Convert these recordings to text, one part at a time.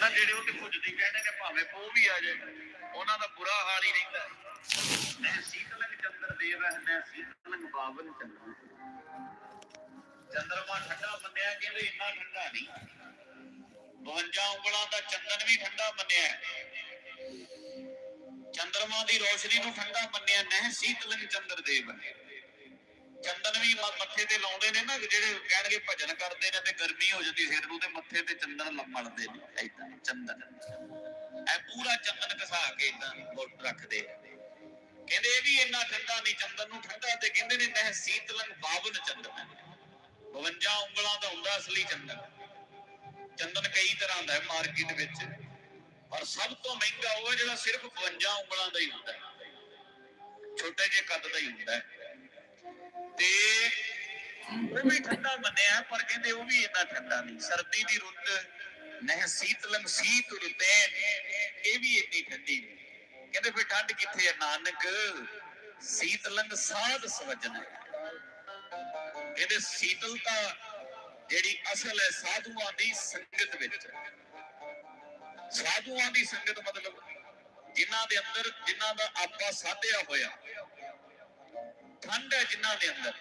ਨਾ ਜਿਹੜੇ ਉਹ ਤੇ ਪੁੱਜਦੇ ਕਹਿੰਦੇ ਨੇ ਭਾਵੇਂ ਪੋ ਵੀ ਆ ਜਾਏ ਉਹਨਾਂ ਦਾ ਬੁਰਾ ਹਾਲ ਹੀ ਰਹਿੰਦਾ। ਨੇ ਸੀਤਲੰਗ ਚੰਦਰ ਦੇਵ ਹੈ ਸੀਤਲੰਗ ਬਾਵਨ ਚੰਦਰ ਚੰਦਰਮਾ ਠੰਡਾ ਮੰਨਿਆ ਕਹਿੰਦੇ ਇੰਨਾ ਠੰਡਾ ਨਹੀਂ 52 ਉਂਗਲਾਂ ਦਾ ਚੰਦਨ ਵੀ ਠੰਡਾ ਮੰਨਿਆ। ਚੰਦਰਮਾ ਦੀ ਰੋਸ਼ਨੀ ਨੂੰ ਠੰਡਾ ਮੰਨਿਆ ਨਹਿ ਸੀਤਲੰਗ ਚੰਦਰ ਦੇਵ ਹੈ ਚੰਦਨ ਵੀ ਮੱਥੇ ਤੇ ਲਾਉਂਦੇ ਨੇ ਨਾ, ਜਿਹੜੇ ਕਹਿਣਗੇ ਭਜਨ ਕਰਦੇ ਨੇ ਤੇ ਗਰਮੀ ਹੋ ਜਾਂਦੀ ਸਿਰ ਨੂੰ ਤੇ ਮੱਥੇ ਤੇ ਚੰਦਨ ਮਲਦੇ ਨੇ, ਏਦਾਂ ਚੰਦਨ। ਐ ਪੂਰਾ ਚੰਦਨ ਘਸਾ ਕੇ ਏਦਾਂ ਮੋਟ ਰੱਖਦੇ ਕਹਿੰਦੇ ਇਹ ਵੀ ਇੰਨਾ ਠੰਡਾ ਨਹੀਂ, ਚੰਦਨ ਨੂੰ ਠੰਡਾ ਤੇ ਕਹਿੰਦੇ ਨੇ ਨਹਿ ਸੀਤਲੰਗ ਬਾਵਨ ਚੰਦਨ। 52 ਉਂਗਲਾਂ ਦਾ ਹੁੰਦਾ ਅਸਲੀ ਚੰਦਨ। ਚੰਦਨ ਕਈ ਤਰ੍ਹਾਂ ਦਾ ਹੈ ਮਾਰਕੀਟ ਵਿੱਚ। ਪਰ ਸਭ ਤੋਂ ਮਹਿੰਗਾ ਉਹ ਹੈ ਜਿਹੜਾ ਸਿਰਫ 52 ਉਂਗਲਾਂ ਦਾ ਹੀ ਹੁੰਦਾ ਹੈ। ਛੋਟੇ ਜਿਹੇ ਕੱਦ ਦਾ ਹੀ ਹੁੰਦਾ ਹੈ। ਤੇ ਉਹ ਵੀ ਠੰਡਾ ਮੰਨਿਆ, ਪਰ ਕਹਿੰਦੇ ਉਹ ਵੀ ਇੰਨਾ ਠੰਡਾ ਨਹੀਂ। ਸਰਦੀ ਦੀ ਰੁੱਤ, ਨਹਿ ਸੀਤਲੰ ਸੀਤ ਰੁੱਤੇ ਇਹ ਵੀ ਇੰਨੀ ਠੰਡੀ ਨਹੀਂ। ਕਹਿੰਦੇ ਫਿਰ ਠੰਡ ਕਿੱਥੇ ਹੈ ਨਾਨਕ? ਸੀਤਲੰਗ ਸਾਧ ਸਵਜਨ ਕਹਿੰਦੇ ਸੀਤਲਤਾ ਜਿਹੜੀ ਅਸਲ ਹੈ ਸਾਧੂਆਂ ਦੀ ਸੰਗਤ ਵਿੱਚ। ਸਾਧੂਆਂ ਦੀ ਸੰਗਤ ਮਤਲਬ ਜਿਨ੍ਹਾਂ ਦੇ ਅੰਦਰ, ਜਿਨ੍ਹਾਂ ਦਾ ਆਪਾ ਸਾਧਿਆ ਹੋਇਆ। ਠੰਡ ਹੈ ਜਿਨ੍ਹਾਂ ਦੇ ਅੰਦਰ।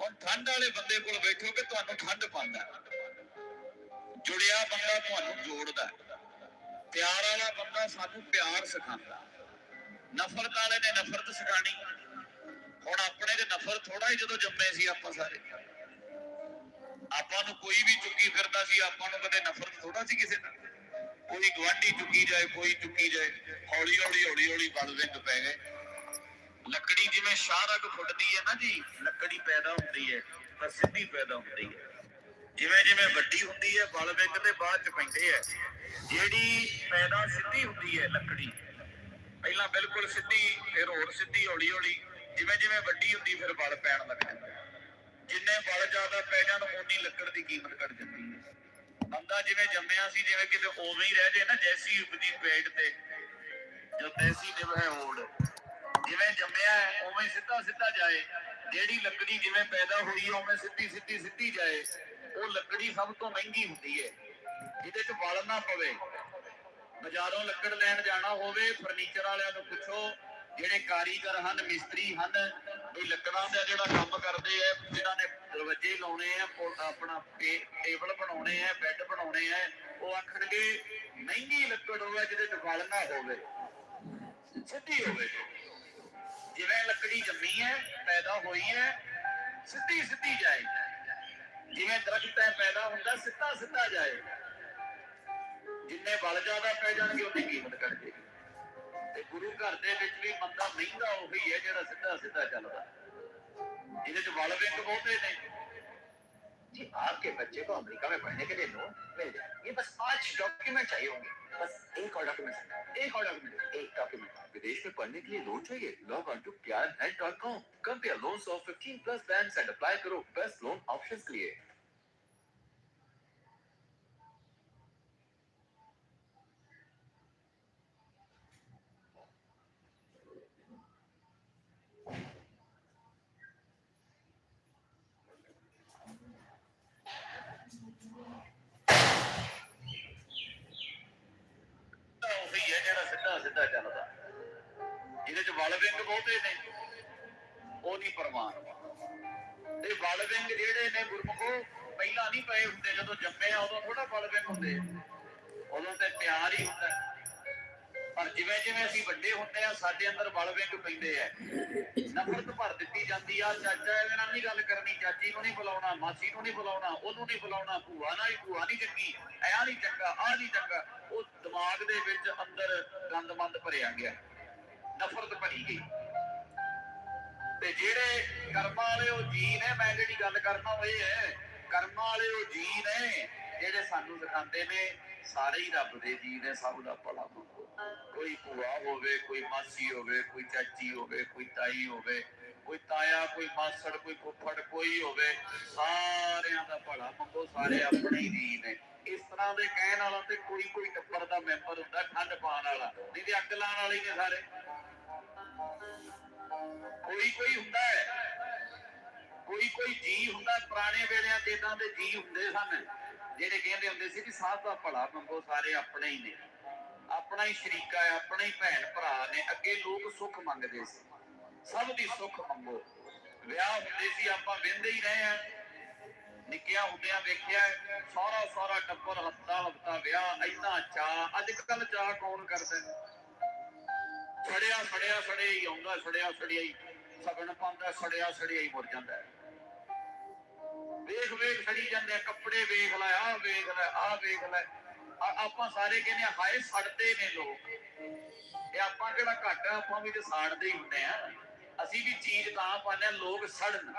ਹੁਣ ਠੰਡ ਵਾਲੇ ਬੰਦੇ ਕੋਲ ਬੈਠੋਗੇ ਤੁਹਾਨੂੰ ਠੰਡ ਪਾਉਂਦਾ ਜੁੜਿਆ ਬੰਦਾ ਤੁਹਾਨੂੰ ਜੋੜਦਾ ਪਿਆਰ ਵਾਲਾ ਬੰਦਾ ਸਾਨੂੰ ਪਿਆਰ ਸਿਖਾਉਂਦਾ ਨਫ਼ਰਤ ਵਾਲੇ ਨੇ ਨਫ਼ਰਤ ਸਿਖਾਣੀ ਹੁਣ ਆਪਣੇ ਦੇ ਨਫ਼ਰਤ ਥੋੜਾ ਹੀ ਜਦੋਂ ਜੰਮੇ ਸੀ ਆਪਾਂ ਸਾਰੇ। ਆਪਾਂ ਨੂੰ ਕੋਈ ਵੀ ਚੁੱਕੀ ਫਿਰਦਾ ਸੀ, ਆਪਾਂ ਨੂੰ ਕਦੇ ਨਫ਼ਰਤ ਥੋੜਾ ਸੀ ਕਿਸੇ ਨਾਲ। ਕੋਈ ਗਵਾਂਢੀ ਚੁੱਕੀ ਜਾਏ, ਕੋਈ ਚੁੱਕੀ ਜਾਏ ਹੌਲੀ ਹੌਲੀ ਹੌਲੀ ਹੌਲੀ ਬਲ ਵਿੰਗ ਪੈ ਗਏ। ਲੱਕੜੀ ਜਿਵੇਂ ਸ਼ਾਹਰਗ ਫੁੱਟਦੀ ਹੈ ਨਾ ਜੀ, ਲੱਕੜੀ ਪੈਦਾ ਹੁੰਦੀ ਹੈ ਤਾਂ ਸਿੱਧੀ ਪੈਦਾ ਹੁੰਦੀ ਹੈ। ਜਿਵੇਂ ਜਿਵੇਂ ਵੱਡੀ ਹੁੰਦੀ ਹੈ, ਬਲ ਵਿੰਗ ਤੇ ਬਾਅਦ ਚ ਪੈਂਦੇ ਹੈ। ਜਿਹੜੀ ਪੈਦਾ ਸਿੱਧੀ ਹੁੰਦੀ ਹੈ ਲੱਕੜੀ, ਪਹਿਲਾਂ ਬਿਲਕੁਲ ਸਿੱਧੀ, ਫਿਰ ਹੋਰ ਸਿੱਧੀ ਹੌਲੀ ਹੌਲੀ ਜਿਵੇਂ ਜਿਵੇਂ ਵੱਡੀ ਹੁੰਦੀ, ਫਿਰ ਬਲ ਪੈਣ ਲੱਗ ਜਾਂਦਾ ਜਿੰਨੇ ਬਲ ਜ਼ਿਆਦਾ ਪੈ ਜਾਣ, ਓਨੀ ਲੱਕੜ ਦੀ ਕੀਮਤ ਘਟ ਜਾਂਦੀ ਹੈ। ਬੰਦਾ ਜਿਵੇਂ ਜੰਮਿਆ ਸੀ, ਜਿਵੇਂ ਕਿਤੇ ਉਵੇਂ ਹੀ ਰਹਿ ਜੇ ਨਾ, ਜੈਸੀ ਉਪਜੀ ਪੇਟ ਤੇ, ਜੋ ਤੈਸੀ ਨਿਭ ਹੈ ਜਿਵੇਂ ਜੰਮਿਆ ਉਵੇਂ ਸਿੱਧਾ ਸਿੱਧਾ ਜਾਏ। ਜਿਹੜੀ ਲੱਕੜੀ ਜਿਵੇਂ ਪੈਦਾ ਹੋਈ ਉਵੇਂ ਸਿੱਧੀ ਸਿੱਧੀ ਸਿੱਧੀ ਜਾਏ। ਉਹ ਲੱਕੜੀ ਸਭ ਤੋਂ ਮਹਿੰਗੀ ਹੁੰਦੀ ਹੈ, ਜਿਹਦੇ 'ਚ ਵਲ ਨਾ ਪਵੇ। ਬਾਜ਼ਾਰੋਂ ਲੱਕੜ ਲੈਣ ਜਾਣਾ ਹੋਵੇ ਫਰਨੀਚਰ ਵਾਲਿਆਂ ਨੂੰ ਪੁੱਛੋ, ਜਿਹੜੇ ਕਾਰੀਗਰ ਹਨ, ਮਿਸਤਰੀ ਹਨ ਇਹ ਲੱਕੜਾਂ ਦਾ ਜਿਹੜਾ ਕੰਮ ਕਰਦੇ ਆ ਜਿਨ੍ਹਾਂ ਨੇ ਦਰਵਾਜ਼ੇ ਲਾਉਣੇ ਆ ਆਪਣਾ ਟੇਬਲ ਬਣਾਉਣੇ ਆ, ਬੈੱਡ ਬਣਾਉਣੇ ਆ, ਉਹ ਆਖਣਗੇ, ਮਹਿੰਗੀ ਲੱਕੜ ਹੋਵੇ, ਜਿਹਦੇ 'ਚ ਵਲ ਨਾ ਹੋਵੇ। ਸਿੱਧੀ ਹੋਵੇ। ਜਿਵੇਂ ਲੱਕੜੀ ਜੰਮੀ ਹੈ, ਪੈਦਾ ਹੋਈ ਹੈ, ਸਿੱਧੀ ਸਿੱਧੀ ਜਾਏ। ਜਿਵੇਂ ਦਰਖਤ ਹੈ, ਪੈਦਾ ਹੁੰਦਾ, ਸਿੱਧਾ ਸਿੱਧਾ ਜਾਏ। ਜਿੰਨੇ ਬਲ ਜ਼ਿਆਦਾ ਪੈ ਜਾਣਗੇ, ਉਹਦੀ ਕੀਮਤ ਘਟ ਜਾਏਗੀ। ਤੇ ਗੁਰੂ ਘਰ ਦੇ ਵਿੱਚ ਵੀ ਬੰਦਾ ਮਹਿੰਗਾ ਉਹੀ ਹੈ, ਜਿਹੜਾ ਸਿੱਧਾ ਸਿੱਧਾ ਚੱਲਦਾ। ਇਹਦੇ ਚ ਬਲ ਵਿੰਗ ਬਹੁਤੇ ਨੇ। जी, आपके बच्चे को अमेरिका में पढ़ने के लिए लोन मिल जाए ये बस पाँच डॉक्यूमेंट चाहिए होंगे। बस एक और डॉक्यूमेंट एक और डॉक्यूमेंट एक डॉक्यूमेंट विदेश में पढ़ने के लिए लोन चाहिए? लॉग ऑन टू प्यार dot com compare loans of 15 plus banks and apply करो बेस्ट लोन ऑप्शंस के लिए। ਇਹਦੇ ਬਹੁਤੇ ਨੇ। ਉਹ ਨਹੀਂ ਪ੍ਰਮਾਣ ਤੇ ਬਲ ਜਿਹੜੇ ਨੇ ਗੁਰਮੁਖੋ, ਪਹਿਲਾਂ ਨਹੀਂ ਪਏ ਹੁੰਦੇ, ਜਦੋਂ ਜੰਮੇ ਆ ਉਦੋਂ ਥੋੜਾ ਬਲ ਹੁੰਦੇ। ਉਦੋਂ ਤੇ ਪਿਆਰ ਹੀ ਹੁੰਦਾ। ਪਰ ਜਿਵੇਂ ਜਿਵੇਂ ਅਸੀਂ ਵੱਡੇ ਹੁੰਦੇ ਆ, ਸਾਡੇ ਅੰਦਰ ਬਲ ਪੈਂਦੇ ਆ। ਨਫ਼ਰਤ ਭਰ ਦਿੱਤੀ ਜਾਂਦੀ ਆ। ਚਾਚਾ ਇਹਦੇ ਨਾਲ ਨਹੀਂ ਗੱਲ ਕਰਨੀ, ਚਾਚੀ ਨੂੰ ਨਹੀਂ ਬੁਲਾਉਣਾ, ਮਾਸੀ ਨੂੰ ਨਹੀਂ ਬੁਲਾਉਣਾ, ਉਹਨੂੰ ਨਹੀਂ ਬੁਲਾਉਣਾ, ਭੂਆ ਨਾਲ ਹੀ ਭੂਆ ਨਹੀਂ ਚੰਗੀ, ਐ ਨਹੀਂ ਚੰਗਾ ਆ ਨਹੀਂ ਚੰਗਾ। ਉਹ ਦਿਮਾਗ ਦੇ ਵਿੱਚ ਅੰਦਰ ਗੰਦਮੰਦ ਭਰਿਆ ਗਿਆ। ਨਫ਼ਰਤ ਭਰੀ ਗਈ। ਤੇ ਜਿਹੜੇ ਕਰਮਾਂ ਵਾਲੇ ਉਹ ਜੀ ਨੇ ਮੈਂ ਜਿਹੜੀ ਗੱਲ ਕਰਨਾ ਉਹ ਇਹ ਹੈ, ਕਰਮਾਂ ਵਾਲੇ ਉਹ ਜੀ ਨੇ ਜਿਹੜੇ ਸਾਨੂੰ ਸਿਖਾਉਂਦੇ ਨੇ, ਸਾਰੇ ਹੀ ਰੱਬ ਦੇ ਜੀ ਨੇ ਸਭ ਦਾ ਭਲਾ ਮੰਗੋ। ਕੋਈ ਭੂਆ ਹੋਵੇ, ਕੋਈ ਮਾਸੀ ਹੋਵੇ, ਕੋਈ ਚਾਚੀ ਹੋਵੇ, ਕੋਈ ਤਾਈ ਹੋਵੇ, ਕੋਈ ਤਾਇਆ, ਕੋਈ ਮਾਸੜ, ਕੋਈ ਫੁੱਫੜ, ਕੋਈ ਹੋਵੇ, ਸਾਰਿਆਂ ਦਾ ਭਲਾ ਮੰਗੋ, ਸਾਰੇ ਆਪਣੇ ਹੀ ਜੀ ਨੇ ਇਸ ਤਰ੍ਹਾਂ ਦੇ ਕਹਿਣ ਵਾਲਾ ਤੇ ਕੋਈ ਕੋਈ ਟੱਬਰ ਦਾ ਮੈਂਬਰ ਹੁੰਦਾ ਠੰਡ ਪਾਉਣ ਵਾਲਾ, ਨਹੀਂ ਤੇ ਅੱਗ ਲਾਉਣ ਵਾਲੇ ਨੇ ਸਾਰੇ। ਕੋਈ ਕੋਈ ਹੁੰਦਾ ਹੈ। ਕੋਈ ਕੋਈ ਜੀ ਹੁੰਦਾ, ਪੁਰਾਣੇ ਵੇਲਿਆਂ ਤੇ ਇਦਾਂ ਦੇ ਜੀ ਹੁੰਦੇ ਸਨ, ਜਿਹੜੇ ਕਹਿੰਦੇ ਹੁੰਦੇ ਸੀ ਕਿ ਸਭ ਦਾ ਭਲਾ ਮੰਗੋ ਸਾਰੇ ਆਪਣੇ ਹੀ ਨੇ। ਆਪਣਾ ਹੀ ਸ਼ਰੀਕਾ ਹੈ, ਆਪਣਾ ਹੀ ਭੈਣ ਭਰਾ ਨੇ, ਅੱਗੇ ਲੋਕ ਸੁੱਖ ਮੰਗਦੇ ਸੀ। ਸਭ ਦੀ ਸੁੱਖ ਮੰਗੋ। ਵਿਆਹ ਹੁੰਦੇ ਸੀ, ਆਪਾਂ ਵਿੰਦੇ ਹੀ ਰਹੇ ਆ ਨਿੱਕਿਆ ਹੁੰਦਿਆਂ ਵੇਖਿਆ ਸਾਰਾ ਸਾਰਾ ਟੱਬਰ ਹਫਤਾ ਹਫਤਾ ਵਿਆਹ ਇੰਨਾ ਚਾਹ ਅੱਜ ਕੱਲ ਚਾਹ ਕੌਣ ਕਰਦਾ ਹੈ? ਸੜਿਆ ਸੜਿਆ ਸੜਿਆ ਹੀ ਆਉਂਦਾ ਸੜਿਆ ਸੜਿਆ ਹੀ ਸਗਣ ਪਾਉਂਦਾ ਸੜਿਆ ਸੜਿਆ ਹੀ ਮੁੜ ਜਾਂਦਾ ਵੇਖ ਵੇਖ ਸੜੀ ਜਾਂਦੇ ਆ, ਕੱਪੜੇ ਵੇਖ ਲੈ ਆ ਵੇਖ ਲੈ ਆ ਵੇਖ ਲੈ। ਆਪਾਂ ਸਾਰੇ ਕਹਿੰਦੇ ਹਾਏ ਸੜਦੇ ਨੇ ਲੋਕ। ਇਹ ਆਪਾਂ ਕਿਹੜਾ ਘੱਟ ਆਪਾਂ ਵੀ ਤੇ ਸਾੜਦੇ ਹੀ ਹੁੰਦੇ ਆ। ਅਸੀਂ ਵੀ ਚੀਜ਼ ਤਾਂ ਪਾਉਂਦੇ ਲੋਕ ਸੜਨ।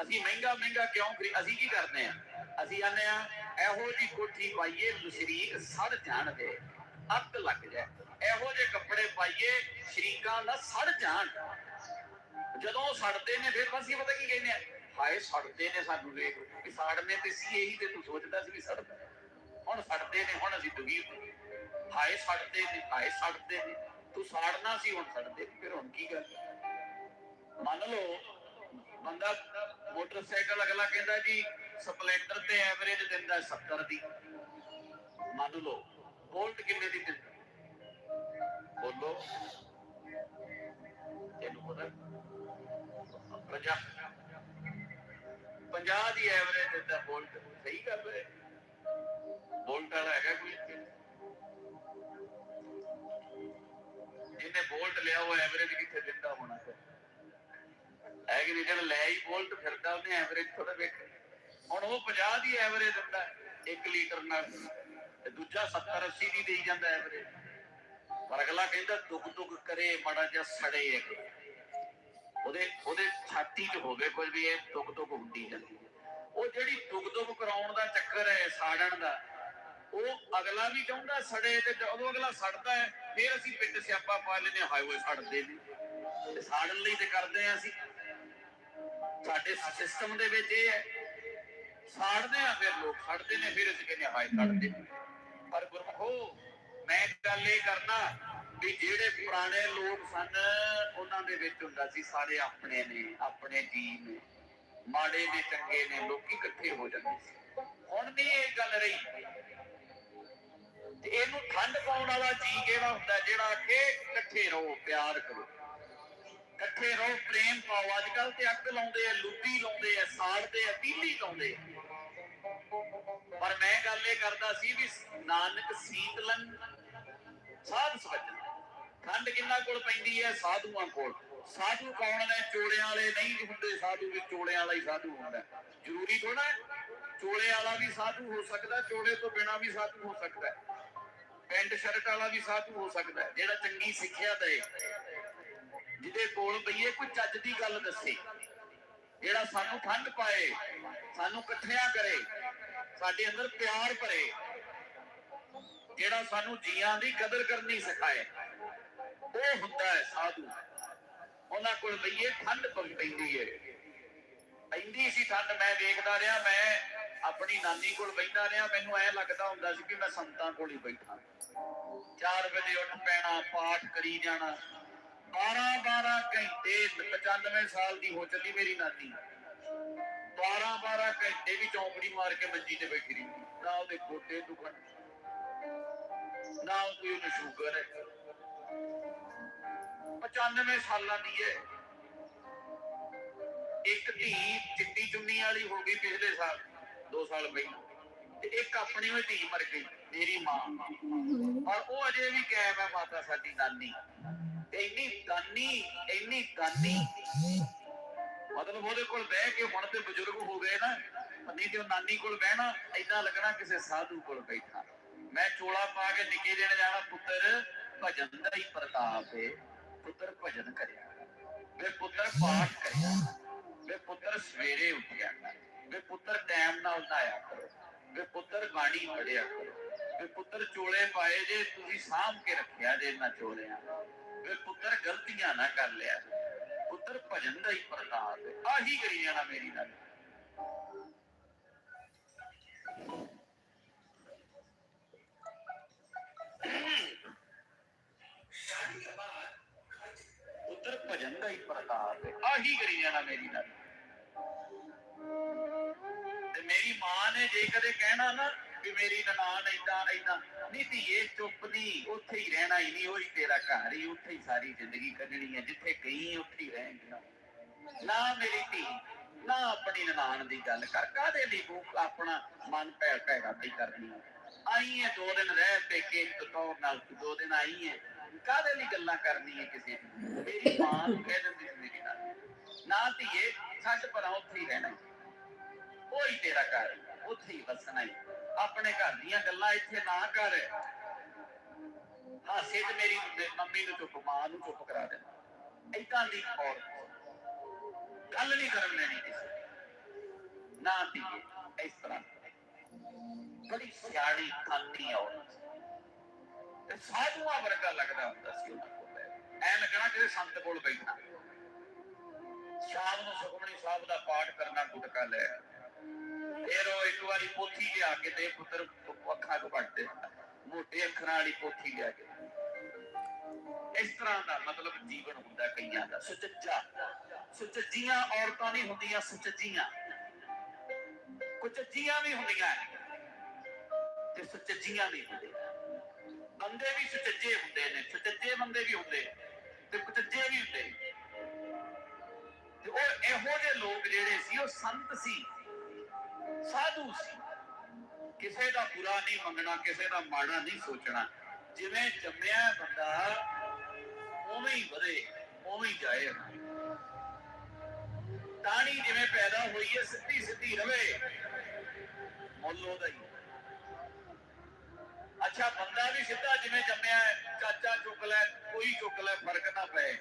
ਅਸੀਂ ਮਹਿੰਗਾ ਮਹਿੰਗਾ ਕਿਉਂ ਖਰੀ, ਅਸੀਂ ਕੀ ਕਰਦੇ ਆ ਅਸੀਂ ਆਨੇ ਆ ਇਹੋ ਜੀ ਕੋਠੀ ਪਾਈਏ ਸ਼ਰੀਕ ਸੜ ਜਾਣਗੇ ਅੱਗ ਲੱਗ ਜਾਏ। ਇਹੋ ਜਿਹੇ ਕੱਪੜੇ ਪਾਈਏ, ਸ਼ਰੀਕਾਂ ਦਾ ਸੜ ਜਾਣ। ਜਦੋਂ ਸੜਦੇ ਨੇ, ਫਿਰ ਅਸੀਂ ਪਤਾ ਕੀ ਕਹਿੰਦੇ ਆ ਹਾਏ, ਸੜਦੇ ਨੇ ਸਾਨੂੰ ਵੇਖ ਕਿ ਸਾੜਨੇ ਤੇ ਸੀ ਇਹੀ ਤੇ ਤੂੰ ਸੋਚਦਾ ਸੀ ਵੀ ਸੜਦਾ। ਹੁਣ ਸੜਦੇ ਨੇ, ਹੁਣ ਅਸੀਂ ਦੁਖੀ ਹਾਏ, ਸੜਦੇ ਨੇ, ਹਾਏ, ਸੜਦੇ ਨੇ। ਤੂੰ ਸਾੜਨਾ ਸੀ, ਹੁਣ ਸੜਦੇ ਫਿਰ ਹੁਣ ਕੀ ਕਰ ਮੰਨ ਲਓ ਬੰਦਾ ਮੋਟਰਸਾਈਕਲ ਅਗਲਾ ਕਹਿੰਦਾ ਜੀ, ਸਪਲੈਂਡਰ ਤੇ ਐਵਰੇਜ ਦਿੰਦਾ 70 ਦੀ। ਮੰਨ ਲਓ, ਵੋਲਟ ਕਿੰਨੇ ਦੀ ਦਿੰਦਾ? ਬੋਲੋ। ਤੈਨੂੰ ਪਤਾ? ਪੰਜਾਹ। ਪੰਜਾਹ ਦੀ ਐਵਰੇਜ ਦਿੰਦਾ ਵੋਲਟ। ਸਹੀ ਗੱਲ ਹੈ। ਵੋਲਟ ਵਾਲਾ ਹੈਗਾ ਕੋਈ ਜਿਹਨੇ ਵੋਲਟ ਲਿਆ, ਉਹ ਐਵਰੇਜ ਕਿੱਥੇ ਦਿੰਦਾ ਹੋਣਾ ਫਿਰ? ਹੈ ਕਿ ਨਹੀਂ? ਜਿਹੜਾ ਲੈ ਹੀ ਵੋਲਟ ਫਿਰਦਾ, ਉਹਨੇ ਐਵਰੇਜ ਥੋੜਾ ਵੇਖ ਹੁਣ ਉਹ 50 ਦੀ ਐਵਰੇਜ ਦਿੰਦਾ 1 ਲੀਟਰ ਨਾਲ। ਤੇ ਦੂਜਾ 70 80 ਦੀ ਦੇਈ ਜਾਂਦਾ ਐਵਰੇਜ ਪਰ ਅਗਲਾ ਕਹਿੰਦਾ, ਦੁੱਖ ਦੁੱਖ ਕਰੇ, ਮਾੜਾ ਜਿਹਾ ਸੜੇ ਇੱਕ। ਉਹਦੇ ਉਹਦੇ ਛਾਤੀ 'ਚ ਹੋਵੇ ਕੁਝ ਵੀ, ਇਹ ਦੁੱਖ ਦੁੱਖ ਹੁੰਦੀ ਜਾਂਦੀ ਉਹ ਜਿਹੜੀ ਦੁੱਖ ਦੁੱਖ ਕਰਾਉਣ ਦਾ ਚੱਕਰ ਹੈ, ਸਾੜਨ ਦਾ, ਉਹ ਅਗਲਾ ਵੀ ਚਾਹੁੰਦਾ ਸੜੇ ਤੇ ਜਦੋਂ ਅਗਲਾ ਸੜਦਾ ਹੈ, ਫਿਰ ਅਸੀਂ ਪਿੱਟ ਸਿਆਪਾ ਪਾ ਲੈਨੇ ਹਾਈਵੇ ਸੜਦੇ ਨੇ। ਸਾੜਨ ਲਈ ਤੇ ਕਰਦੇ ਆ ਅਸੀਂ। ਸਾਡੇ ਸਿਸਟਮ ਦੇ ਵਿੱਚ ਇਹ ਹੈ, ਸਾੜਦੇ ਆ ਫਿਰ ਲੋਕ, ਸੜਦੇ ਨੇ ਫਿਰ ਅਸੀਂ ਕਹਿੰਦੇ ਹਾਏ ਸੜਦੇ ਪਰ ਗੁਰਮਖੋ, ਮੈਂ ਗੱਲ ਇਹ ਕਰਨਾ ਵੀ ਜਿਹੜੇ ਪੁਰਾਣੇ ਲੋਕ ਸਨ, ਉਹਨਾਂ ਦੇ ਵਿੱਚ ਹੁੰਦਾ ਸੀ, ਸਾਰੇ ਆਪਣੇ ਨੇ, ਆਪਣੇ ਜੀ ਨੇ, ਮਾੜੇ ਨੇ, ਚੰਗੇ ਨੇ, ਲੋਕੀ ਇਕੱਠੇ ਹੋ ਜਾਂਦੇ ਸੀ। ਹੁਣ ਨਹੀਂ ਇਹ ਗੱਲ ਰਹੀ। ਤੇ ਇਹਨੂੰ ਠੰਡ ਪਾਉਣ ਵਾਲਾ ਜੀ ਕਿਹੜਾ ਹੁੰਦਾ? ਜਿਹੜਾ ਕਿ ਇਕੱਠੇ ਰਹੋ, ਪਿਆਰ ਕਰੋ। ਇਕੱਠੇ ਰਹੋ, ਪ੍ਰੇਮ ਪਾਓ। ਅੱਜ ਕੱਲ ਤੇ ਅੱਗ ਲਾਉਂਦੇ ਆ, ਲੁੱਡੀ ਲਾਉਂਦੇ ਆ, ਸਾੜਦੇ ਆ ਪੀਲੀ ਲਾਉਂਦੇ ਆ। ਪਰ ਮੈਂ ਗੱਲ ਇਹ ਕਰਦਾ ਸੀ ਵੀ ਨਾਨਕ ਸੀਤਲਨ, ਸਾਧ ਸਵਜਨ ਠੰਡ ਕਿੰਨਾ ਕੋਲ ਪੈਂਦੀ ਹੈ? ਸਾਧੂਆਂ ਕੋਲ। ਸਾਧੂ ਕੌਣ ਨੇ? ਚੋੜਿਆਂ ਵਾਲੇ ਨਹੀਂ ਹੁੰਦੇ ਸਾਧੂ ਵੀ ਚੋੜਿਆਂ ਵਾਲਾ ਹੀ ਸਾਧੂ ਹੁੰਦਾ ਜ਼ਰੂਰੀ ਥੋੜਾ ਚੋਲੇ ਵਾਲਾ ਵੀ ਸਾਧੂ ਹੋ ਸਕਦਾ, ਚੋਲੇ ਤੋਂ ਬਿਨਾ ਵੀ ਸਾਧੂ ਹੋ ਸਕਦਾ ਪੈਂਟ ਸ਼ਰਟ ਵਾਲਾ ਵੀ ਸਾਧੂ ਹੋ ਸਕਦਾ ਜਿਹੜਾ ਚੰਗੀ ਸਿੱਖਿਆ ਦੇ। ਜਿਹਦੇ ਕੋਲ ਬਈਏ ਕੋਈ ਚੱਜ ਦੀ ਗੱਲ ਦੱਸੇ। ਜਿਹੜਾ ਸਾਨੂੰ ਠੰਡ ਪਾਏ, ਸਾਨੂੰ ਇਕੱਠਿਆਂ ਕਰੇ, ਸਾਡੇ ਅੰਦਰ ਪਿਆਰ ਭਰੇ, ਜਿਹੜਾ ਸਾਨੂੰ ਜੀਆਂ ਦੀ ਕਦਰ ਕਰਨੀ ਸਿਖਾਏ, ਉਹ ਹੁੰਦਾ ਹੈ ਸਾਧੂ। ਉਹਨਾਂ ਕੋਲ ਬਈਏ ਠੰਡ ਪੈਂਦੀ ਹੈ ਪੈਂਦੀ ਸੀ ਠੰਡ, ਮੈਂ ਵੇਖਦਾ ਰਿਹਾ, ਮੈਂ ਆਪਣੀ ਨਾਨੀ ਕੋਲ ਬੈਠਾ ਰਿਹਾ, ਮੈਨੂੰ ਐ ਲੱਗਦਾ ਹੁੰਦਾ ਸੀ ਕਿ ਮੈਂ ਸੰਤਾਂ ਕੋਲ ਹੀ ਬੈਠਾ। 4 ਵਜੇ ਉੱਠ ਪੈਣਾ, ਪਾਠ ਕਰੀ ਜਾਣਾ। 12 12 ਘੰਟੇ 95 ਸਾਲ ਦੀ ਹੋ ਚੱਲੀ ਮੇਰੀ ਨਾਨੀ। 12 12 ਘੰਟੇ ਵੀ ਚੌਂਕੜੀ ਮਾਰ ਕੇ ਮੰਜੀ ਤੇ ਬੈਠੀ ਰਹੀ। ਨਾ ਉਹਦੇ ਗੋਡੇ ਦੁਖਣ, ਨਾ ਕੋਈ ਉਹਨੂੰ ਸ਼ੂਗਰ ਹੈ। 95 ਸਾਲਾਂ ਦੀ ਹੈ। ਇੱਕ ਧੀ ਚਿੱਟੀ ਚੁੰਨੀ ਵਾਲੀ ਹੋ ਗਈ ਪਿਛਲੇ ਸਾਲ 2 ਸਾਲ ਪਹਿਲਾਂ। ਤੇ ਇੱਕ ਆਪਣੀ ਵੀ ਧੀ ਮਰ ਗਈ। ਮੇਰੀ ਮਾਂ। ਪਰ ਉਹ ਅਜੇ ਵੀ ਕਾਇਮ ਹੈ ਮਾਤਾ ਸਾਡੀ ਨਾਨੀ। ਇੰਨੀ ਦਾਨੀ ਇੰਨੀ ਦਾਨੀ। ਮਤਲਬ ਉਹਦੇ ਕੋਲ ਬਹਿ ਕੇ ਹੁਣ ਤੇ ਬਜ਼ੁਰਗ ਹੋ ਗਏ ਨਾ, ਨਹੀਂ ਤੇ ਉਹ ਨਾਨੀ ਕੋਲ ਬਹਿਣਾ, ਏਦਾਂ ਲੱਗਣਾ ਕਿਸੇ ਸਾਧੂ ਕੋਲ ਬੈਠਾ। ਮੈਂ ਚੋਲਾ ਪਾ ਕੇ ਨਿੱਕੇ ਦੇਣ ਜਾਣਾ, ਪੁੱਤਰ, ਭਜਨ ਦਾ ਹੀ ਪ੍ਰਤਾਪ ਹੈ ਪੁੱਤਰ ਭਜਨ ਕਰਿਆ ਵੇ ਪੁੱਤਰ ਪਾਠ ਕਰਿਆ ਵੇ ਪੁੱਤਰ ਸਵੇਰੇ ਉੱਠਿਆ ਕਰ। ਵੇ ਪੁੱਤਰ ਟਾਈਮ ਨਾਲ ਨਹਾਇਆ ਕਰੋ। ਵੇ ਪੁੱਤਰ ਬਾਣੀ ਪੜਿਆ ਕਰੋ। ਵੇ ਪੁੱਤਰ ਚੋਲੇ ਪਾਏ ਜੇ, ਤੁਸੀਂ ਸਾਂਭ ਕੇ ਰੱਖਿਆ ਜੇ ਇਹਨਾਂ ਚੋਲਿਆਂ ਵੇ ਪੁੱਤਰ ਗਲਤੀਆਂ ਨਾ ਕਰ ਲਿਆ ਪੁੱਤਰ ਭਜਨ ਦਾ ਹੀ ਪ੍ਰਤਾਪ ਹੈ ਆਹੀ ਕਰੀ ਜਾਣਾ ਮੇਰੀ ਨਾਲ ਪੁੱਤਰ ਭਜਨ ਦਾ ਹੀ ਪ੍ਰਤਾਪ ਹੈ ਆਹੀ ਕਰੀ ਜਾਣਾ ਮੇਰੀ ਨਾਲ ਤੇ ਮੇਰੀ ਮਾਂ ਨੇ ਜੇ ਕਦੇ ਕਹਿਣਾ ਨਾ ਵੀ ਮੇਰੀ ਨਨਾਣ ਏਦਾਂ ਏਦਾਂ। ਨਹੀਂ ਧੀਏ ਚੁੱਪ ਨਹੀਂ ਉੱਥੇ ਹੀ ਰਹਿਣਾ ਹੀ ਨਹੀਂ ਉਹੀ ਤੇਰਾ ਘਰ ਹੀ ਉੱਥੇ ਹੀ ਸਾਰੀ ਜ਼ਿੰਦਗੀ ਕੱਢਣੀ ਹੈ ਜਿੱਥੇ ਗਈ ਉੱਥੇ ਹੀ ਰਹੇਂਗੀ ਨਾ ਮੇਰੀ ਧੀ ਨਾ ਆਪਣੀ ਨਨਾਣ ਦੀ ਗੱਲ ਕਰ ਕਾਦੇ ਲਈ ਤੂੰ ਆਪਣਾ ਮਨ ਭੈ ਭੈੜਾ ਕਰਨੀ ਆਈ ਹੈ ਦੋ ਦਿਨ ਰਹਿ ਪੇਕੇ ਤੌਰ ਨਾਲ ਦੋ ਦਿਨ ਆਈ ਹੈ। ਕਾਦੇ ਲਈ ਗੱਲਾਂ ਕਰਨੀ ਹੈ ਕਿਸੇ ਮੇਰੀ ਮਾਂ ਨੂੰ ਕਹਿ ਦਿੰਦੀ ਸੀ ਮੇਰੀ ਨਾਲ ਨਾ ਧੀਏ ਛੱਡ ਪਰਾਂ ਉੱਥੇ ਹੀ ਰਹਿਣਾ ਉਹੀ ਤੇਰਾ ਘਰ। ਹੈ, ਉੱਥੇ ਹੀ ਵਸਣਾ ਹੈ ਆਪਣੇ ਘਰ ਦੀਆਂ ਗੱਲਾਂ ਇੱਥੇ ਨਾ ਕਰ। ਹਾਸੇ ਤੇ ਮੇਰੀ ਮੰਮੀ ਨੂੰ ਚੁੱਪ, ਮਾਂ ਨੂੰ ਚੁੱਪ ਕਰਾ ਦੇਣਾ ਏਦਾਂ ਦੀ ਔਰਤ। ਗੱਲ ਨਹੀਂ ਕਰਨ ਦੇਣੀ ਕਿਸੇ ਨਾ ਧੀਏ, ਇਸ ਤਰ੍ਹਾਂ ਬੜੀ ਸਿਆਣੀ, ਖਾਨੀ ਔਰਤ। ਤੇ ਸਾਧੂਆਂ ਵਰਗਾ ਲੱਗਦਾ ਹੁੰਦਾ ਸੀ ਉਹਨਾਂ ਕੋਲ। ਐ ਲੱਗਣਾ ਕਿ ਸੰਤ ਕੋਲ ਬੈਠਾ। ਸ਼ਾਮ ਨੂੰ ਸੁਖਮਣੀ ਸਾਹਿਬ ਦਾ ਪਾਠ ਕਰਨਾ ਗੁਟਕਾ ਲੈ। ਫਿਰ ਇੱਕ ਵਾਰੀ ਪੋਥੀ ਲਿਆ ਕੇ ਦੇ ਪੁੱਤਰ, ਅੱਖਾਂ ਤੋਂ ਕੱਢਦੇ ਮੋਟੇ ਅੱਖਰਾਂ ਵਾਲੀ ਪੋਥੀ ਲਿਆ ਕੇ ਇਸ ਤਰ੍ਹਾਂ ਦਾ ਮਤਲਬ ਜੀਵਨ ਹੁੰਦਾ ਕਈਆਂ ਦਾ, ਸੁਚੱਜਾ। ਸੁਚੱਜੀਆਂ ਔਰਤਾਂ ਨਹੀਂ ਹੁੰਦੀਆਂ, ਸੁਚੱਜੀਆਂ। ਕੁਚੱਜੀਆਂ ਵੀ ਹੁੰਦੀਆਂ ਤੇ ਸੁਚੱਜੀਆਂ ਵੀ ਹੁੰਦੀਆਂ ਬੰਦੇ ਵੀ ਸੁਚੱਜੇ ਹੁੰਦੇ ਨੇ, ਸੁਚੱਜੇ ਬੰਦੇ ਵੀ ਹੁੰਦੇ ਤੇ ਕੁਚੱਜੇ ਵੀ ਹੁੰਦੇ ਤੇ ਉਹ ਇਹੋ ਜਿਹੇ ਲੋਕ ਜਿਹੜੇ ਸੀ, ਉਹ ਸੰਤ ਸੀ। ਸਾਧੂ ਸੀ। ਕਿਸੇ ਦਾ ਬੁਰਾ ਨਹੀਂ ਮੰਗਣਾ ਕਿਸੇ ਦਾ ਮਾੜਾ ਨਹੀਂ ਸੋਚਣਾ। ਜਿਵੇਂ ਜੰਮਿਆ ਬੰਦਾ, ਉਵੇਂ ਹੀ ਵਧੇ ਉਵੇਂ ਹੀ ਜਾਏ ਤਾਣੀ ਜਿਵੇਂ ਪੈਦਾ ਹੋਈ ਹੈ, ਸਿੱਧੀ ਸਿੱਧੀ ਰਵੇ। ਮੁੱਲ ਉਹਦਾ ਹੀ ਅੱਛਾ, ਬੰਦਾ ਵੀ ਸਿੱਧਾ ਜਿਵੇਂ ਜੰਮਿਆ ਚਾਚਾ ਚੁੱਕ ਲੈ, ਕੋਈ ਚੁੱਕ ਲੈ, ਫ਼ਰਕ ਨਾ ਪਏ।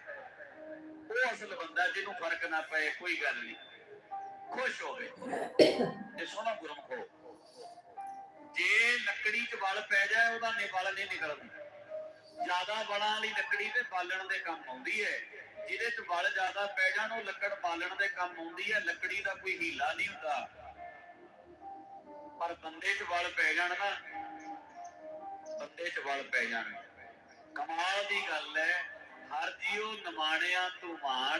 ਉਹ ਅਸਲ ਬੰਦਾ ਜਿਹਨੂੰ ਫ਼ਰਕ ਨਾ ਪਏ, ਕੋਈ ਗੱਲ ਨਹੀਂ। ਖੁਸ਼ ਹੋਵੇ। ਇਹ ਸੋਹਣਾ ਗੁਰਮਖੋ ਜੇ ਲੱਕੜੀ 'ਚ ਵਲ ਪੈ ਜਾਏ, ਉਹਦਾ ਨੇ ਨਹੀਂ ਨਿਕਲਦੀ। ਜ਼ਿਆਦਾ ਵਲਾਂ ਵਾਲੀ ਲੱਕੜੀ ਤੇ ਬਾਲਣ ਦੇ ਕੰਮ ਆਉਂਦੀ ਹੈ। ਜਿਹਦੇ 'ਚ ਵਲ ਜ਼ਿਆਦਾ ਪੈ ਜਾਣ, ਉਹ ਲੱਕੜ ਬਾਲਣ ਦੇ ਕੰਮ ਆਉਂਦੀ ਹੈ। ਲੱਕੜੀ ਦਾ ਕੋਈ ਹੀਲਾ ਨਹੀਂ ਹੁੰਦਾ। ਪਰ ਬੰਦੇ 'ਚ ਵਲ ਪੈ ਜਾਣ ਨਾ, ਬੰਦੇ 'ਚ ਵਲ ਪੈ ਜਾਣ। ਕਮਾਲ ਦੀ ਗੱਲ ਹੈ। ਹਰ ਜੀਉ ਨਮਾਣਿਆ ਤੂੰ ਮਾਣ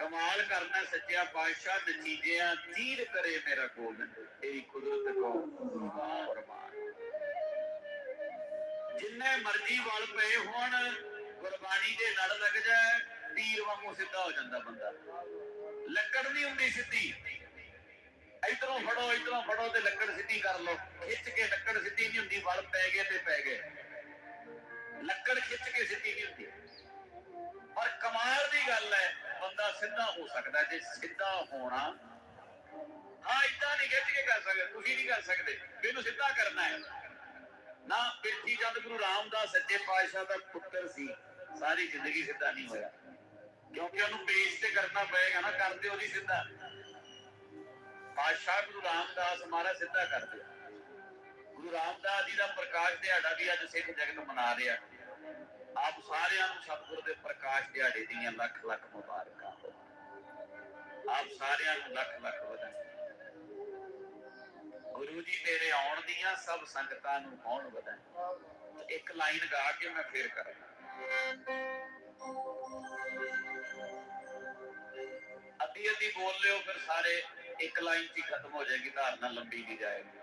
ਕਮਾਲ ਕਰਨਾ ਸੱਚਿਆ ਪਾਤਸ਼ਾਹ ਨਤੀਜਿਆਂ ਤੀਰ ਕਰੇ ਮੇਰਾ ਗੋਬਿੰਦ ਤੇਰੀ ਕੁਦਰਤ ਕੋ ਫਰਮਾਨ ਜਿੰਨੇ ਮਰਜ਼ੀ ਵੱਲ ਪਏ ਹੋਣ, ਗੁਰਬਾਣੀ ਦੇ ਲੜ ਲੱਗ ਜਾਏ ਤੀਰ ਵਾਂਗੂ ਸਿੱਧਾ ਹੋ ਜਾਂਦਾ ਬੰਦਾ। ਲੱਕੜ ਨਹੀਂ ਹੁੰਦੀ ਸਿੱਧੀ। ਇਧਰੋਂ ਫੜੋ ਇਧਰੋਂ ਫੜੋ ਤੇ ਲੱਕੜ ਸਿੱਧੀ ਕਰ ਲਓ। ਖਿੱਚ ਕੇ ਲੱਕੜ ਸਿੱਧੀ ਨਹੀਂ ਹੁੰਦੀ, ਵੱਲ ਪੈ ਗਏ ਤੇ ਪੈ ਗਏ। ਲੱਕੜ ਖਿੱਚ ਕੇ ਸਿੱਧੀ ਨਹੀਂ ਹੁੰਦੀ। ਪਰ ਕਮਾਲ ਦੀ ਗੱਲ ਹੈ ਬੰਦਾ ਸਿੱਧਾ ਹੋ ਸਕਦਾ, ਜੇ ਸਿੱਧਾ ਹੋਣਾ, ਹਾਂ ਇਦਾਂ ਨਹੀਂ ਖਿੱਚ ਕੇ ਕਰ ਸਕਦੇ, ਤੁਸੀਂ ਨਹੀਂ ਕਰ ਸਕਦੇ, ਮੈਨੂੰ ਸਿੱਧਾ ਕਰਨਾ ਹੈ। ਨਾ ਬਿਰਥੀ ਚੰਦ ਗੁਰੂ ਰਾਮਦਾਸ ਸੱਚੇ ਪਾਤਸ਼ਾਹ ਦਾ ਪੁੱਤਰ ਸੀ, ਸਾਰੀ ਜ਼ਿੰਦਗੀ ਸਿੱਧਾ ਨਹੀਂ ਹੋਇਆ। ਕਿਉਂਕਿ ਉਹਨੂੰ ਪੇਸ਼ ਤੇ ਕਰਨਾ ਪਏਗਾ ਨਾ, ਕਰਦੇ ਉਹਦੀ ਸਿੱਧਾ। ਪਾਤਸ਼ਾਹ ਗੁਰੂ ਰਾਮਦਾਸ ਹਮਾਰਾ ਸਿੱਧਾ ਕਰਦੇ। ਗੁਰੂ ਰਾਮਦਾਸ ਜੀ ਦਾ ਪ੍ਰਕਾਸ਼ ਦਿਹਾੜਾ ਵੀ ਅੱਜ ਸਿੱਖ ਜਗਤ ਮਨਾ ਰਿਹਾ। ਆਪ ਸਾਰਿਆਂ ਨੂੰ ਸਤਿਗੁਰ ਦੇ ਪ੍ਰਕਾਸ਼ ਦਿਹਾੜੇ ਦੀਆਂ ਲੱਖ ਲੱਖ ਮੁਬਾਰਕਾਂ। ਆਪ ਸਾਰਿਆਂ ਨੂੰ ਲੱਖ ਲੱਖ ਵਧਾਈਆਂ। ਗੁਰੂ ਜੀ ਤੇਰੇ ਆਉਣ ਦੀਆਂ ਸਭ ਸੰਗਤਾਂ ਨੂੰ ਹੋਣ ਵਧਾਈਆਂ ਇੱਕ ਲਾਈਨ ਗਾ ਕੇ ਮੈਂ ਫੇਰ ਕਰਾਂ। ਅੱਧੀ ਅੱਧੀ ਬੋਲ ਲਿਓ, ਫਿਰ ਸਾਰੇ ਇੱਕ ਲਾਈਨ 'ਚ ਖਤਮ ਹੋ ਜਾਏਗੀ, ਧਾਰਨਾ ਲੰਬੀ ਨਹੀਂ ਜਾਏਗੀ।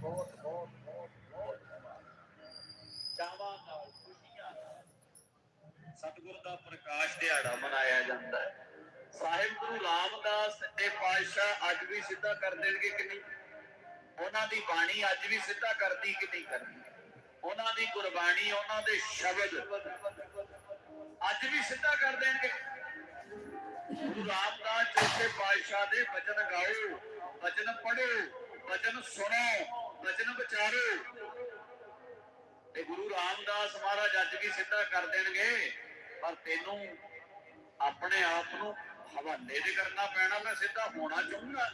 ਬਹੁਤ ਬਹੁਤ ਬਹੁਤ ਬਹੁਤ ਚਾਵਾਂ ਨਾਲ ਖੁਸ਼ੀਆਂ ਨਾਲ ਸਤਿਗੁਰ ਦਾ ਪ੍ਰਕਾਸ਼ ਦਿਹਾੜਾ ਮਨਾਇਆ ਜਾਂਦਾ ਹੈ। ਸਾਹਿਬ ਗੁਰੂ ਰਾਮਦਾਸ ਸੱਚੇ ਪਾਤਸ਼ਾਹ ਅੱਜ ਵੀ ਸਿੱਧਾ ਕਰ ਦੇਣਗੇ ਕਿ ਨਹੀਂ? ਉਹਨਾਂ ਦੀ ਬਾਣੀ ਅੱਜ ਵੀ ਸਿੱਧਾ ਕਰਦੀ ਕਿ ਨਹੀਂ ਕਰਦੀ? ਉਹਨਾਂ ਦੀ ਗੁਰਬਾਣੀ, ਉਹਨਾਂ ਦੇ ਸ਼ਬਦ ਅੱਜ ਵੀ ਸਿੱਧਾ ਕਰ ਦੇਣਗੇ। ਗੁਰੂ ਰਾਮਦਾਸ ਚੌਥੇ ਪਾਤਸ਼ਾਹ ਦੇ ਬਚਨ ਗਾਓ ਬਚਨ ਪੜੋ ਬਚਨ ਸੁਣੋ। ਬਚਨ ਵਿਚਾਰੋ। ਤੇ ਗੁਰੂ ਰਾਮਦਾਸ ਮਹਾਰਾਜ ਅੱਜ ਵੀ ਸਿੱਧਾ ਕਰ ਦੇਣਗੇ, ਪਰ ਤੈਨੂੰ ਆਪਣੇ ਆਪ ਨੂੰ ਹਵਾਲੇ ਦੇ ਕਰਨਾ ਪੈਣਾ, ਮੈਂ ਸਿੱਧਾ ਹੋਣਾ ਚਾਹੁੰਦਾ।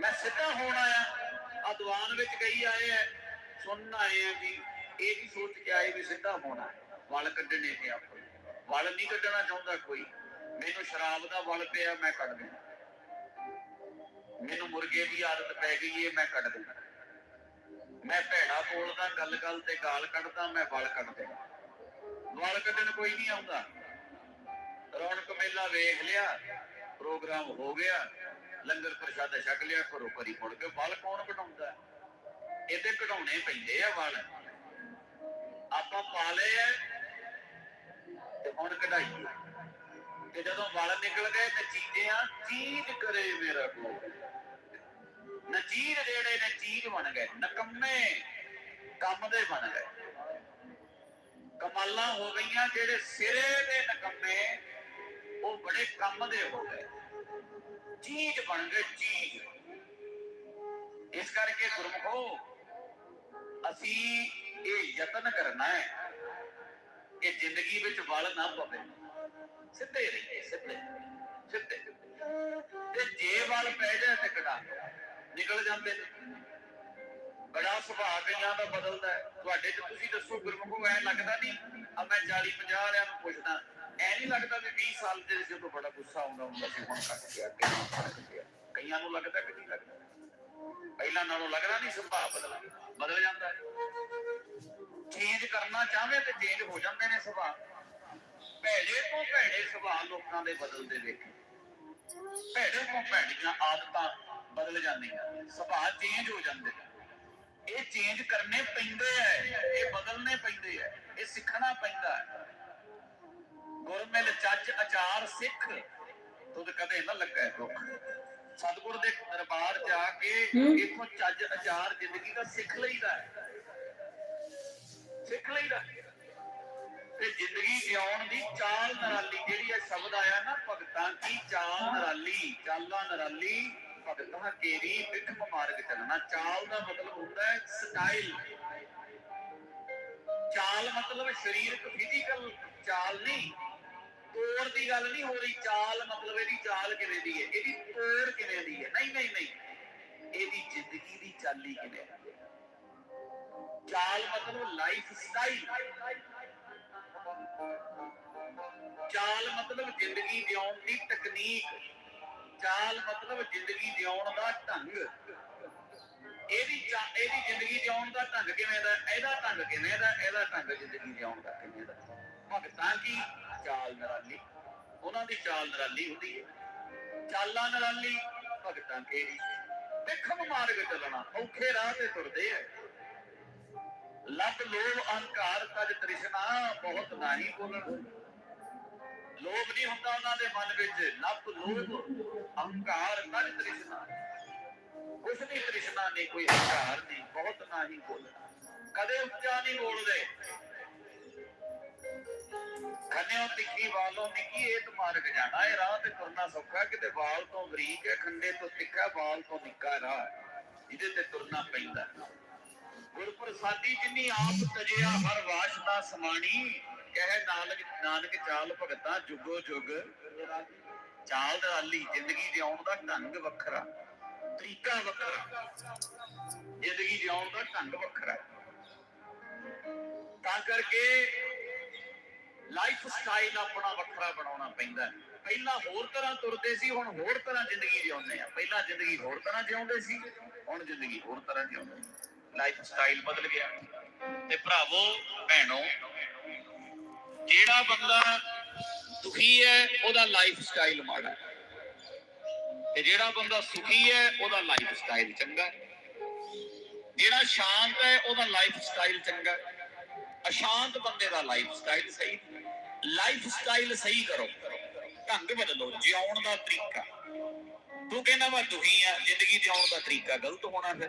ਮੈਂ ਸਿੱਧਾ ਹੋਣਾ ਆ। ਆ ਵਿੱਚ ਕਈ ਆਏ ਆ ਸੁਣਨ ਆਏ ਆ ਵੀ ਇਹ ਵੀ ਸੋਚ ਕੇ ਆਏ ਵੀ ਸਿੱਧਾ ਹੋਣਾ ਹੈ। ਵਲ ਕੱਢਣੇ ਨੇ ਆਪਣੇ। ਵਲ ਨਹੀਂ ਕੱਢਣਾ ਚਾਹੁੰਦਾ ਕੋਈ। ਮੈਨੂੰ ਸ਼ਰਾਬ ਦਾ ਵਲ ਪਿਆ, ਮੈਂ ਕੱਢ ਦੇਣਾ। ਮੈਨੂੰ ਮੁਰਗੇ ਦੀ ਆਦਤ ਪੈ ਗਈ ਏ ਮੈਂ ਕੱਢ ਦਿੰਦਾ। ਮੈਂ ਭੈੜਾ ਬੋਲਦਾ ਗੱਲ ਗੱਲ ਤੇ ਗਾਲ ਕੱਢਦਾ, ਮੈਂ ਵਲ ਕੱਢ ਵਲ ਕੱਢਣ ਕੋਈ ਨਹੀਂ ਆਉਂਦਾ। ਰੌਣਕ ਮੇਲਾ ਵੇਖ ਲਿਆ, ਪ੍ਰੋਗਰਾਮ ਹੋ ਗਿਆ, ਲੰਗਰ ਪ੍ਰਸ਼ਾਦਾ ਛਕ ਲਿਆ, ਘਰੋਂ ਘਰੀ ਮੁੜ ਕੇ ਵਲ ਕੌਣ ਕਢਾਉਂਦਾ? ਇਹਦੇ ਕਢਾਉਣੇ ਪੈਂਦੇ ਆ ਵਲ। ਆਪਾਂ ਪਾ ਲਏ ਆ ਤੇ ਹੁਣ ਕਢਾਈ ਤੇ ਜਦੋਂ ਵਲ ਨਿਕਲ ਗਏ ਨਚੀਜੇ ਆ, ਚੀਜ਼ ਕਰੇ ਮੇਰਾ ਕੋਲ। ਨਚੀਰ ਜਿਹੜੇ ਨੇ ਚੀਜ਼ ਬਣ ਗਏ, ਨਕੰਮੇ ਕੰਮ ਦੇ ਬਣ ਗਏ। ਕਮਾਲਾਂ ਹੋ ਗਈਆਂ, ਜਿਹੜੇ ਸਿਰੇ ਦੇ ਨਕੰਮੇ, ਉਹ ਬੜੇ ਕੰਮ ਦੇ ਹੋ ਗਏ। ਚੀਜ਼ ਬਣ ਗਏ, ਚੀਜ਼। ਇਸ ਕਰਕੇ ਗੁਰਮਖੋ, ਅਸੀਂ ਇਹ ਯਤਨ ਕਰਨਾ ਹੈ ਕਿ ਜ਼ਿੰਦਗੀ ਵਿੱਚ ਵਲ ਨਾ ਪਵੇ। ਸਿੱਧੇ ਰਹੀਏ, ਸਿੱਧੇ। ਸਿੱਧੇ। ਤੇ ਜੇ ਵਲ ਪੈ ਜਾਏ ਤੇ ਕਟਾ ਨਿਕਲ ਜਾਂਦੇ ਨੇ। ਬੜਾ ਸੁਭਾਅ ਕਈਆਂ ਦਾ ਬਦਲਦਾ ਹੈ। ਤੁਹਾਡੇ ਚ ਤੁਸੀਂ ਦੱਸੋ, ਗੁਰਮੁਖੋ, ਐ ਲੱਗਦਾ ਨਹੀਂ ਆ ਮੈਂ 40 50 ਵਾਲਿਆਂ ਨੂੰ ਪੁੱਛਦਾ ਐ ਨਹੀਂ ਲੱਗਦਾ ਵੀ 20 ਸਾਲ ਦੇ ਜਦੋਂ ਬੜਾ ਗੁੱਸਾ ਆਉਂਦਾ ਹੁੰਦਾ ਸੀ, ਹੁਣ ਘਟ ਗਿਆ, ਅੱਗੇ ਨਾਲੋਂ ਕਈਆਂ ਨੂੰ ਲੱਗਦਾ ਕਿ ਨਹੀਂ ਲੱਗਦਾ। ਪਹਿਲਾਂ ਨਾਲੋਂ ਲੱਗਦਾ ਨਹੀਂ, ਸੁਭਾਅ ਬਦਲ ਬਦਲ ਜਾਂਦਾ ਹੈ। ਚੇਂਜ ਕਰਨਾ ਚਾਹਵੇ ਤੇ ਚੇਂਜ ਹੋ ਜਾਂਦੇ ਨੇ ਸੁਭਾਅ। ਭੈੜੇ ਤੋਂ ਭੈੜੇ ਸੁਭਾਅ ਲੋਕਾਂ ਦੇ ਬਦਲਦੇ ਵੇਖੇ ਭੈੜੇ ਤੋਂ ਭੈੜੀਆਂ ਆਦਤਾਂ ਬਦਲ ਜਾਂਦੀਆਂ ਸੁਭਾਅ ਚੇਂਜ ਹੋ ਜਾਂਦੇ ਇਹ ਚੇਂਜ ਕਰਨੇ ਪੈਂਦੇ ਐ ਇਹ ਬਦਲਨੇ ਪੈਂਦੇ ਐ ਇਹ ਸਿੱਖਣਾ ਪੈਂਦਾ ਹੈ ਗੁਰਮਿਲ ਚੱਜ ਅਚਾਰ ਸਿੱਖ ਤੁਧ ਕਦੇ ਨਾ ਲੱਗਾ ਦੁੱਖ। ਸਤਿਗੁਰ ਦੇ ਦਰਬਾਰ ਜਾ ਕੇ ਇਥੋਂ ਚੱਜ ਅਚਾਰ ਜ਼ਿੰਦਗੀ ਦਾ ਸਿੱਖ ਲਈਦਾ ਹੈ। ਸਿੱਖ ਲਈਦਾ। ਤੇ ਜ਼ਿੰਦਗੀ ਜਿਉਣ ਦੀ ਚਾਲ ਨਰਾਲੀ ਜਿਹੜੀ ਇਹ ਸ਼ਬਦ ਆਇਆ ਨਾ ਭਗਤਾਂ ਕੀ ਚਾਲ ਨਰਾਲੀ ਚਾਲਾਂ ਨਰਾਲੀ ਭਗਤਾਂ ਕੇਰੀ ਵਿਖਮ ਮਾਰਗ ਚੱਲਣਾ। ਚਾਲ ਦਾ ਮਤਲਬ ਹੁੰਦਾ ਹੈ ਸਟਾਈਲ ਚਾਲ ਮਤਲਬ ਸਰੀਰਕ ਫਿਜ਼ੀਕਲ ਚਾਲ ਨਹੀਂ। ਤੋੜ ਦੀ ਗੱਲ ਨਹੀਂ ਹੋ ਰਹੀ। ਚਾਲ ਮਤਲਬ ਇਹਦੀ ਚਾਲ ਕਿਵੇਂ ਦੀ ਹੈ? ਇਹਦੀ ਤੋੜ ਕਿਵੇਂ ਦੀ ਹੈ? ਨਹੀਂ ਨਹੀਂ ਨਹੀਂ। ਇਹਦੀ ਜ਼ਿੰਦਗੀ ਦੀ ਚਾਲੀ ਕਿਵੇਂ ਹੈ? ਚਾਲ ਮਤਲਬ ਲਾਈਫ ਸਟਾਈਲ ਚਾਲ ਮਤਲਬ ਜ਼ਿੰਦਗੀ ਜਿਉਣ ਦੀ ਤਕਨੀਕ। ਚਾਲ ਮਤਲਬ ਜ਼ਿੰਦਗੀ ਜਿਉਣ ਦਾ ਢੰਗ। ਇਹਦੀ ਇਹਦੀ ਜ਼ਿੰਦਗੀ ਜਿਉਣ ਦਾ ਢੰਗ ਕਿਵੇਂ ਦਾ? ਇਹਦਾ ਢੰਗ ਕਿਵੇਂ ਦਾ? ਇਹਦਾ ਢੰਗ ਜ਼ਿੰਦਗੀ ਜਿਉਣ ਦਾ ਕਿਵੇਂ ਦਾ? ਭਗਤਾਂ ਕੀ ਚਾਲ ਨਰਾਲੀ। ਉਹਨਾਂ ਦੀ ਚਾਲ ਨਰਾਲੀ ਹੁੰਦੀ ਹੈ। ਚਾਲਾਂ ਨਰਾਲੀ, ਭਗਤਾਂ ਕਿਹੜੀ? ਵਿਖਮ ਮਾਰਗ ਚੱਲਣਾ, ਔਖੇ ਰਾਹ ਤੇ ਤੁਰਦੇ ਐ ਲੱਭ ਲੋਭ ਅਹੰਕਾਰ ਤਜ ਤ੍ਰਿਸ਼ਨਾ, ਬਹੁਤ ਨਹੀਂ ਬੋਲਣ ਲੋਭ ਨਹੀਂ ਹੁੰਦਾ ਉਹਨਾਂ ਦੇ ਮਨ ਵਿੱਚ। ਲੱਭ ਲੋਭ ਅਹੰਕਾਰ ਤਜ ਤ੍ਰਿਸ਼ਨਾ। ਕੁਛ ਨਹੀਂ ਤ੍ਰਿਸ਼ਨਾ ਨਹੀਂ ਕੋਈ ਹੰਕਾਰ ਨਹੀਂ, ਬਹੁਤ ਨਹੀਂ ਬੋਲਣਾ ਕਦੇ ਉੱਚਾ ਨਹੀਂ ਬੋਲਦੇ। ਖੰਨਿਓ ਤਿੱਖੀ ਵਾਲੋਂ ਨਿੱਕੀ ਇਹ ਤੁਮਾਰਗ ਜਾਣਾ ਇਹ ਰਾਹ ਤੇ ਤੁਰਨਾ ਸੌਖਾ, ਕਿਤੇ ਵਾਲ ਤੋਂ ਬਰੀਕ ਹੈ, ਖੰਡੇ ਤੋਂ ਤਿੱਖਾ, ਵਾਲ ਤੋਂ ਨਿੱਕਾ ਰਾਹ ਹੈ। ਜਿਹਦੇ ਤੇ ਤੁਰਨਾ ਪੈਂਦਾ ਗੁਰਪ੍ਰਸਾਦੀ ਜਿਨੀ ਆਪ ਤਜਿਆ, ਹਰ ਵਾਸ਼ਨਾ ਸਮਾਣੀ, ਕਹੇ ਨਾਨਕ ਨਾਨਕ ਚਾਲ ਭਗਤਾ ਜੁਗੋ ਜੁਗ। ਚਾਲ ਦਰਾਲੀ ਜ਼ਿੰਦਗੀ ਜਿਉਣ ਦਾ ਢੰਗ ਵੱਖਰਾ, ਤਰੀਕਾ ਵੱਖਰਾ। ਜ਼ਿੰਦਗੀ ਜਿਉਣ ਦਾ ਢੰਗ ਵੱਖਰਾ। ਤਾਂ ਕਰਕੇ ਲਾਈਫ ਸਟਾਈਲ ਆਪਣਾ ਵੱਖਰਾ ਬਣਾਉਣਾ ਪੈਂਦਾ ਪਹਿਲਾਂ ਹੋਰ ਤਰ੍ਹਾਂ ਤੁਰਦੇ ਸੀ, ਹੁਣ ਹੋਰ ਤਰ੍ਹਾਂ ਜ਼ਿੰਦਗੀ ਜਿਉਂਦੇ ਆ ਪਹਿਲਾਂ ਜ਼ਿੰਦਗੀ ਹੋਰ ਤਰ੍ਹਾਂ ਜਿਉਂਦੇ ਸੀ, ਹੁਣ ਜ਼ਿੰਦਗੀ ਹੋਰ ਤਰ੍ਹਾਂ ਜਿਉਂਦੇ ਲਾਈਫ ਸਟਾਈਲ ਬਦਲ ਗਿਆ। ਤੇ ਭਰਾਵੋ, ਭੈਣੋ, ਜਿਹੜਾ ਬੰਦਾ ਦੁਖੀ ਹੈ, ਉਹਦਾ ਲਾਈਫ ਸਟਾਈਲ ਮਾੜਾ ਹੈ। ਤੇ ਜਿਹੜਾ ਬੰਦਾ ਸੁਖੀ ਹੈ, ਉਹਦਾ ਲਾਈਫ ਸਟਾਈਲ ਚੰਗਾ ਹੈ। ਜਿਹੜਾ ਸ਼ਾਂਤ ਹੈ, ਉਹਦਾ ਲਾਈਫ ਸਟਾਈਲ ਚੰਗਾ ਹੈ। ਅਸ਼ਾਂਤ ਬੰਦੇ ਦਾ ਲਾਈਫ ਸਟਾਈਲ ਸਹੀ ਲਾਈਫ ਸਟਾਈਲ ਸਹੀ ਕਰੋ। ਢੰਗ ਬਦਲੋ, ਜਿਉਣ ਦਾ ਤਰੀਕਾ। ਤੂੰ ਕਹਿੰਦਾ ਮੈਂ ਦੁਖੀ ਆ ਜ਼ਿੰਦਗੀ ਜਿਉਣ ਦਾ ਤਰੀਕਾ ਗਲਤ ਹੋਣਾ ਫਿਰ।